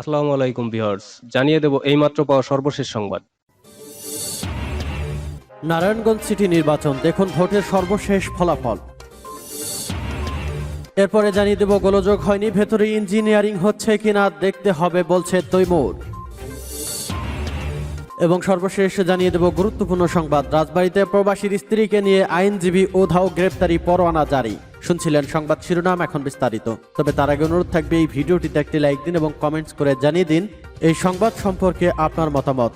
আসসালামু আলাইকুম ভিউয়ার্স, জানিয়ে দেব এইমাত্র পাওয়া সর্বশেষ সংবাদ। নারায়ণগঞ্জ সিটি নির্বাচন, দেখুন ভোটের সর্বশেষ ফলাফল। এরপরে জানিয়ে দেব গোলযোগ হয়নি, ভেতরে ইঞ্জিনিয়ারিং হচ্ছে কিনা দেখতে হবে, বলছে তৈমুর। এবং সর্বশেষ জানিয়ে দেব গুরুত্বপূর্ণ সংবাদ, রাজবাড়িতে প্রবাসীর স্ত্রীকে নিয়ে আইনজীবী ওধাও গ্রেপ্তারি, পরোয়ানা জারি। শুনছিলেন সংবাদ শিরোনাম এখন বিস্তারিত। তবে তার আগে অনুরোধ থাকবে এই ভিডিওটিতে একটি লাইক দিন এবং কমেন্টস করে জানিয়ে দিন এই সংবাদ সম্পর্কে আপনার মতামত।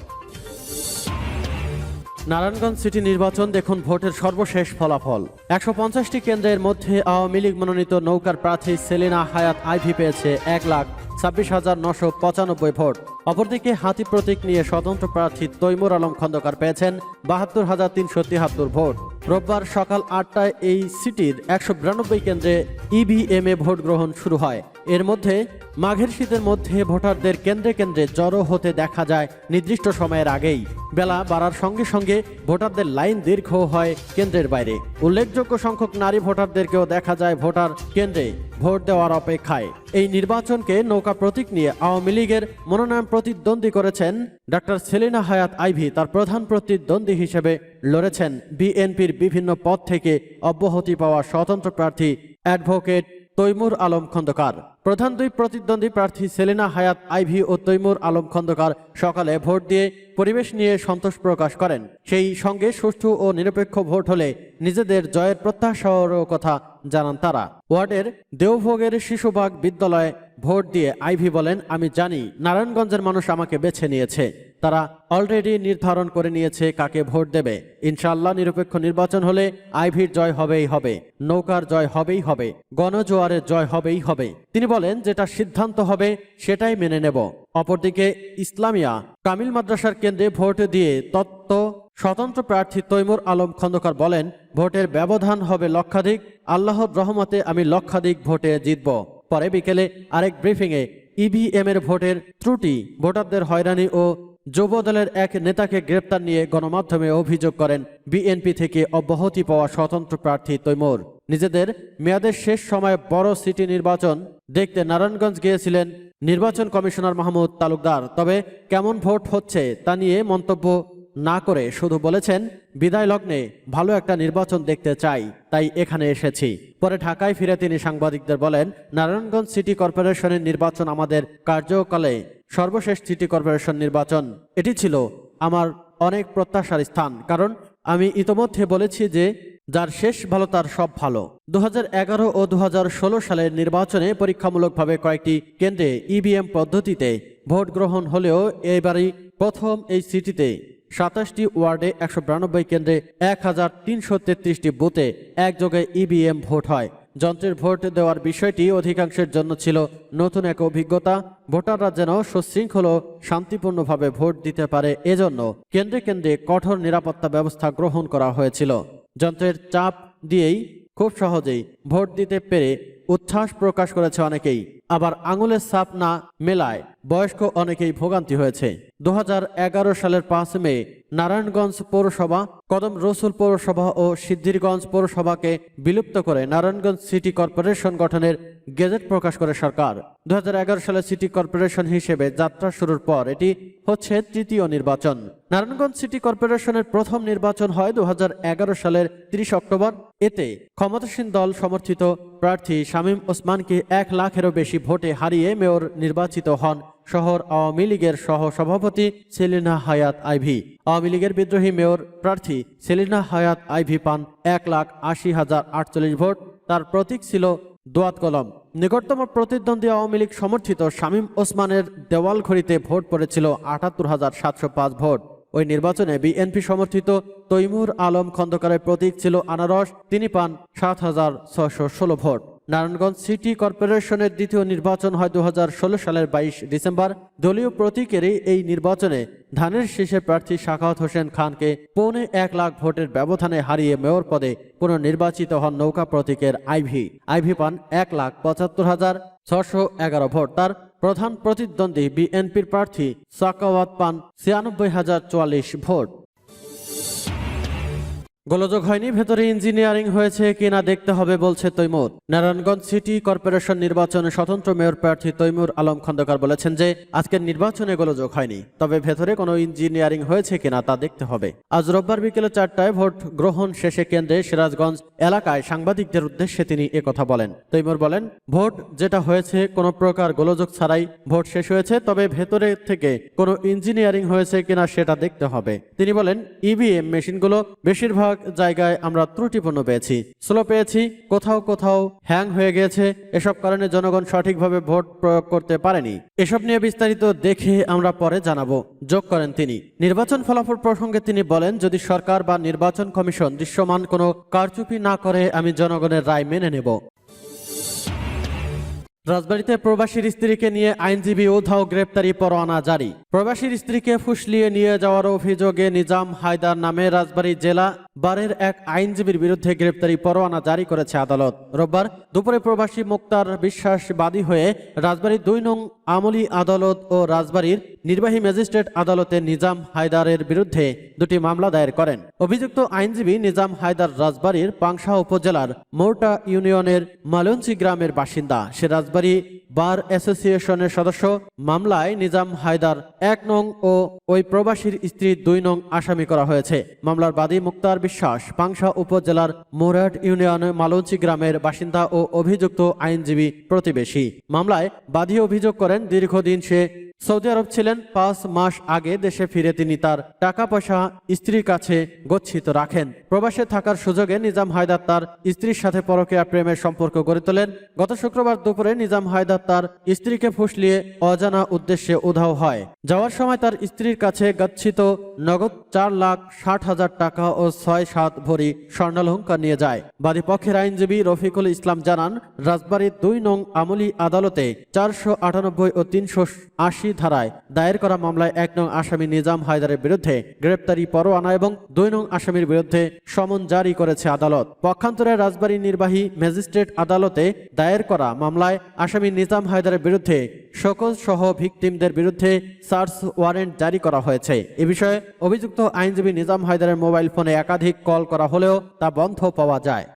নারায়ণগঞ্জ সিটি নির্বাচন দেখুন ভোটের সর্বশেষ ফলাফল। একশো পঞ্চাশটি কেন্দ্রের মধ্যে আওয়ামী লীগ মনোনীত নৌকার প্রার্থী সেলিনা হায়াত আইভি পেয়েছে এক লাখ ছাব্বিশ হাজার নশো পঁচানব্বই ভোট। অপরদিকে হাতি প্রতীক নিয়ে স্বতন্ত্র প্রার্থী তৈমুর আলম খন্দকার পেয়েছেন বাহাত্তর হাজার তিনশো তিয়াত্তর ভোট। রোববার সকাল আটটায় এই সিটির একশো বিরানব্বই কেন্দ্রে ইভিএম এ ভোট গ্রহণ শুরু হয়। এর মধ্যে মাঘের শীতের মধ্যে ভোটারদের কেন্দ্রে কেন্দ্রে জড়ো হতে দেখা যায় নির্দিষ্ট সময়ের আগেই। বেলা বাড়ার সঙ্গে সঙ্গে ভোটারদের লাইন দীর্ঘ হয় কেন্দ্রের বাইরে। উল্লেখযোগ্য সংখ্যক নারী ভোটারদেরকেও দেখা যায় ভোটার কেন্দ্রে ভোট দেওয়ার অপেক্ষায়। এই নির্বাচনকে নৌকা প্রতীক নিয়ে আওয়ামী লীগের মনোনয়ন প্রতিদ্বন্দ্বী করেছেন ডক্টর সেলিনা হায়াত আইভি, তার প্রধান প্রতিদ্বন্দ্বী হিসেবে লড়েছেন। বিএনপির বিভিন্ন পদ থেকে অব্যাহতি পাওয়া স্বতন্ত্র প্রার্থী অ্যাডভোকেট তৈমুর আলম খন্দকার। প্রধান দুই প্রতিদ্বন্দ্বী প্রার্থী সেলিনা হায়াত, আইভি ও তৈমুর আলম খন্দকার সকালে ভোট দিয়ে পরিবেশ নিয়ে সন্তোষ প্রকাশ করেন। সেই সঙ্গে সুষ্ঠু ও নিরপেক্ষ ভোট হলে নিজেদের জয়ের প্রত্যাশারও কথা জানান তারা। ওয়ার্ডের দেওভোগের শিশুবাগ বিদ্যালয়ে ভোট দিয়ে আইভি বলেন, আমি জানি, নারায়ণগঞ্জের মানুষ আমাকে বেছে নিয়েছে। তারা অলরেডি নির্ধারণ করে নিয়েছে কাকে ভোট দেবে। ইনশাল্লাহ নিরপেক্ষ নির্বাচন হলে আইভির জয় হবেই হবে, নৌকার জয় হবেই হবে, গণজোয়ারের জয় হবেই হবে। তিনি বলেন, যেটা সিদ্ধান্ত হবে, সেটাই মেনে নেব। অপরদিকে ইসলামিয়া, কামিল মাদ্রাসার কেন্দ্রে ভোট দিয়ে তত্ত্ব, স্বতন্ত্র প্রার্থী তৈমুর আলম খন্দকার বলেন, ভোটের ব্যবধান হবে লক্ষাধিক, আল্লাহর রহমতে আমি লক্ষাধিক ভোটে জিতব। পরে বিকেলে আরেক ব্রিফিংয়ে ইভিএম এর ভোটের ত্রুটি, ভোটারদের হয়রানি ও যুব দলের এক নেতাকে গ্রেপ্তার নিয়ে গণমাধ্যমে অভিযোগ করেন বিএনপি থেকে অব্যাহতি পাওয়া স্বতন্ত্র প্রার্থী তৈমুর। নিজেদের মেয়াদের শেষ সময়ে বড় সিটি নির্বাচন দেখতে নারায়ণগঞ্জ গিয়েছিলেন নির্বাচন কমিশনার মাহমুদ তালুকদার। তবে কেমন ভোট হচ্ছে তা নিয়ে মন্তব্য না করে শুধু বলেছেন, বিদায় লগ্নে ভালো একটা নির্বাচন দেখতে চাই, তাই এখানে এসেছি। পরে ঢাকায় ফিরে তিনি সাংবাদিকদের বলেন, নারায়ণগঞ্জ সিটি কর্পোরেশনের নির্বাচন আমাদের কার্যকালে সর্বশেষ সিটি কর্পোরেশন নির্বাচন। এটি ছিল আমার অনেক প্রত্যাশার স্থান, কারণ আমি ইতোমধ্যে বলেছি যে যার শেষ ভালো তার সব ভালো। দু হাজার এগারো ও দু হাজার ষোলো সালের নির্বাচনে পরীক্ষামূলকভাবে কয়েকটি কেন্দ্রে ইভিএম পদ্ধতিতে ভোট গ্রহণ হলেও এবারই প্রথম এই সিটিতে সাতাশটি ওয়ার্ডে একশো বিরানব্বই কেন্দ্রে এক হাজার তিনশো তেত্রিশটি বুথে একযোগে ইভিএম ভোট হয়। যন্ত্রের ভোট দেওয়ার বিষয়টি অধিকাংশের জন্য ছিল নতুন এক অভিজ্ঞতা। ভোটাররা যেন সুশৃঙ্খল শান্তিপূর্ণভাবে ভোট দিতে পারে এজন্য কেন্দ্রে কেন্দ্রে কঠোর নিরাপত্তা ব্যবস্থা গ্রহণ করা হয়েছিল। যন্ত্রের চাপ দিয়েই খুব সহজেই ভোট দিতে পেরে উচ্ছ্বাস প্রকাশ করেছে অনেকেই। আবার আঙুলের ছাপ না মেলায় বয়স্ক অনেকেই ভোগান্তি হয়েছে। দু হাজার এগারো সালের পাঁচ মে নারায়ণগঞ্জ পৌরসভা, কদম রসুল পৌরসভা ও সিদ্ধিরগঞ্জ পৌরসভাকে বিলুপ্ত করে নারায়ণগঞ্জ সিটি কর্পোরেশন গঠনের গেজেট প্রকাশ করে সরকার। দু সালে সিটি কর্পোরেশন হিসেবে যাত্রা শুরুর পর এটি হচ্ছে তৃতীয় নির্বাচন। নারায়ণগঞ্জ সিটি কর্পোরেশনের প্রথম নির্বাচন হয় দু হাজার এগারো সালের তিরিশ অক্টোবর। এতে ক্ষমতাসীন দল সমর্থিত প্রার্থী শামীম ওসমানকে এক লাখেরও বেশি ভোটে হারিয়ে মেয়র নির্বাচিত হন শহর আওয়ামী লীগের সহ সভাপতি সেলিনা হায়াত আইভি। আওয়ামী লীগের বিদ্রোহী মেয়র প্রার্থী সেলিনা হায়াত আইভি পান এক লাখ আশি হাজার আটচল্লিশ ভোট। তার প্রতীক ছিল দোয়াত কলম। নিকটতম প্রতিদ্বন্দ্বী আওয়ামী লীগ সমর্থিত শামীম ওসমানের দেওয়াল ঘড়িতে ভোট পড়েছিল আটাত্তর হাজার সাতশো পাঁচ ভোট। ওই নির্বাচনে বিএনপি সমর্থিত তৈমুর আলম খন্দকারের প্রতীক ছিল আনারস, তিনি পান সাত হাজার ছশো ভোট। নারায়ণগঞ্জ সিটি কর্পোরেশনের দ্বিতীয় নির্বাচন হয় দু সালের বাইশ ডিসেম্বর। দলীয় প্রতীকেরই এই নির্বাচনে ধানের শীষে প্রার্থী শাখাওয়াত হোসেন খানকে পৌনে এক লাখ ভোটের ব্যবধানে হারিয়ে মেয়র পদে পুনর্নির্বাচিত হন নৌকা প্রতীকের আইভি। আইভি পান এক লাখ পঁচাত্তর হাজার ছশো এগারো ভোট। তার প্রধান প্রতিদ্বন্দ্বী বিএনপির প্রার্থী সাকাওয়াত পান ছিয়ানব্বই হাজার চুয়াল্লিশ ভোট। গোলযোগ হয়নি, ভেতরে ইঞ্জিনিয়ারিং হয়েছে কিনা দেখতে হবে, বলছে তৈমুর। নারায়ণগঞ্জ সিটি কর্পোরেশন নির্বাচনে স্বতন্ত্র মেয়র প্রার্থী তৈমুর আলম খন্দকার বলেছেন যে, আজকের নির্বাচনে গোলযোগ হয়নি, তবে ভেতরে কোনো ইঞ্জিনিয়ারিং হয়েছে কিনা তা দেখতে হবে। আজ রোববার বিকেলে চারটায় ভোট গ্রহণ শেষে কেন্দ্রে সিরাজগঞ্জ এলাকায় সাংবাদিকদের উদ্দেশ্যে তিনি একথা বলেন। তৈমুর বলেন, ভোট যেটা হয়েছে, কোনো প্রকার গোলযোগ ছাড়াই ভোট শেষ হয়েছে, তবে ভেতরে থেকে কোনো ইঞ্জিনিয়ারিং হয়েছে কিনা সেটা দেখতে হবে। তিনি বলেন, ইভিএম মেশিনগুলো বেশিরভাগ জায়গায় আমরা ত্রুটিপূর্ণ পেয়েছি। স্লো পেয়েছি, কোথাও কোথাও হ্যাং হয়ে গিয়েছে। এসব কারণে জনগণ সঠিকভাবে ভোট প্রয়োগ করতে পারেনি। এসব নিয়ে বিস্তারিত দেখে আমরা পরে জানাব। যোগ করেন তিনি। নির্বাচন ফলাফল প্রসঙ্গে তিনি বলেন, যদি সরকার বা নির্বাচন কমিশন দৃশ্যমান কোনো কারচুপি না করে, আমি জনগণের রায় মেনে নেব। রাজবাড়িতে প্রবাসীর স্ত্রীকে নিয়ে আইনজীবী উধাও গ্রেপ্তারি পরোয়ানা জারি। প্রবাসীর স্ত্রীকে ফুসলিয়ে নিয়ে যাওয়ার অভিযোগে নিজাম হায়দার নামে রাজবাড়ী জেলা বারের এক আইনজীবীর বিরুদ্ধে গ্রেপ্তারি পরোয়ানা জারি করেছে আদালত। রোববার দুপুরে প্রবাসী মুক্তার বিশ্বাস বাদী হয়ে রাজবাড়ির দুই নং আমলি আদালত ও রাজবাড়ির নির্বাহী ম্যাজিস্ট্রেট আদালতে নিজাম হায়দারের বিরুদ্ধে দুটি মামলা দায়ের করেন। অভিযুক্ত আইনজীবী নিজাম হায়দার রাজবাড়ির পাংশা উপজেলার মোরটা ইউনিয়নের মালঞ্চি গ্রামের বাসিন্দা। সে রাজবাড়ী বার অ্যাসোসিয়েশনের সদস্য মামলায় নিজাম হায়দার এক নং ও ওই প্রবাসীর স্ত্রী দুই নং আসামি করা হয়েছে। মামলার বাদী মুক্তার বিশ্বাস পাংশা উপজেলার মোরাট ইউনিয়নে মালঞ্চি গ্রামের বাসিন্দা ও অভিযুক্ত আইনজীবী প্রতিবেশী। মামলায় বাদী অভিযোগ করেন দীর্ঘদিন সে সৌদি আরব ছিলেন পাঁচ মাস আগে দেশে ফিরে তিনি তার টাকা পয়সা স্ত্রীর কাছে গচ্ছিত রাখেন। প্রবাসে থাকার সুযোগে নিজাম হায়দার তার স্ত্রীর সাথে পরকীয়া প্রেমের সম্পর্ক গড়ে তোলেন। গত শুক্রবার দুপুরে নিজাম হায়দার তার স্ত্রীকে ফুসলিয়ে অজানা উদ্দেশ্যে উধাও হয়। যাওয়ার সময় তার স্ত্রীর কাছে গচ্ছিত নগদ চার লাখ ষাট হাজার টাকা ও ছয় সাত ভরি স্বর্ণালঙ্কার নিয়ে যায়। বাদী পক্ষের আইনজীবী রফিকুল ইসলাম জানান, রাজবাড়ির দুই নং আমলি আদালতে চারশো আটানব্বই ও তিনশো আশি ধারায় দায়ের করা মামলায় এক নং আসামি নিজাম হায়দারের বিরুদ্ধে গ্রেপ্তারি, পরোয়ানা এবং দুই নং আসামির বিরুদ্ধে সমন জারি করেছে আদালত। পক্ষান্তরে রাজবাড়ী নির্বাহী ম্যাজিস্ট্রেট আদালতে দায়ের করা মামলায় আসামি নিজাম হায়দারের বিরুদ্ধে সকল সহ ভিকটিমদের বিরুদ্ধে সার্চ ওয়ারেন্ট জারি করা হয়েছে। এ বিষয়ে অভিযুক্ত আইনজীবী নিজাম হায়দারের মোবাইল ফোনে একাধিক কল করা হলেও তা বন্ধ পাওয়া যায়।